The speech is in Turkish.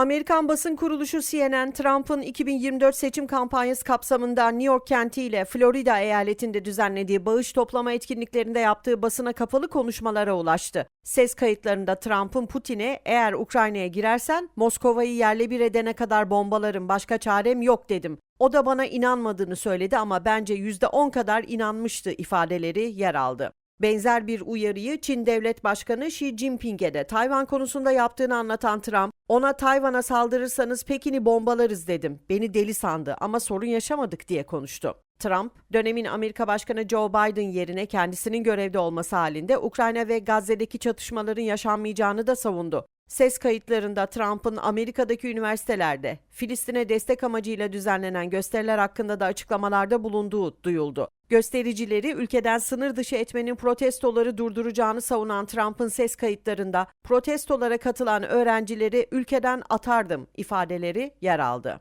Amerikan basın kuruluşu CNN, Trump'ın 2024 seçim kampanyası kapsamında New York kenti ile Florida eyaletinde düzenlediği bağış toplama etkinliklerinde yaptığı basına kapalı konuşmalara ulaştı. Ses kayıtlarında Trump'ın Putin'e eğer Ukrayna'ya girersen Moskova'yı yerle bir edene kadar bombalarım başka çarem yok dedim. O da bana inanmadığını söyledi ama bence %10 kadar inanmıştı ifadeleri yer aldı. Benzer bir uyarıyı Çin Devlet Başkanı Xi Jinping'e de Tayvan konusunda yaptığını anlatan Trump, ona Tayvan'a saldırırsanız Pekin'i bombalarız dedim. Beni deli sandı ama sorun yaşamadık diye konuştu. Trump, dönemin Amerika Başkanı Joe Biden yerine kendisinin görevde olması halinde Ukrayna ve Gazze'deki çatışmaların yaşanmayacağını da savundu. Ses kayıtlarında Trump'ın Amerika'daki üniversitelerde Filistin'e destek amacıyla düzenlenen gösteriler hakkında da açıklamalarda bulunduğu duyuldu. Göstericileri ülkeden sınır dışı etmenin protestoları durduracağını savunan Trump'ın ses kayıtlarında protestolara katılan öğrencileri ülkeden atardım ifadeleri yer aldı.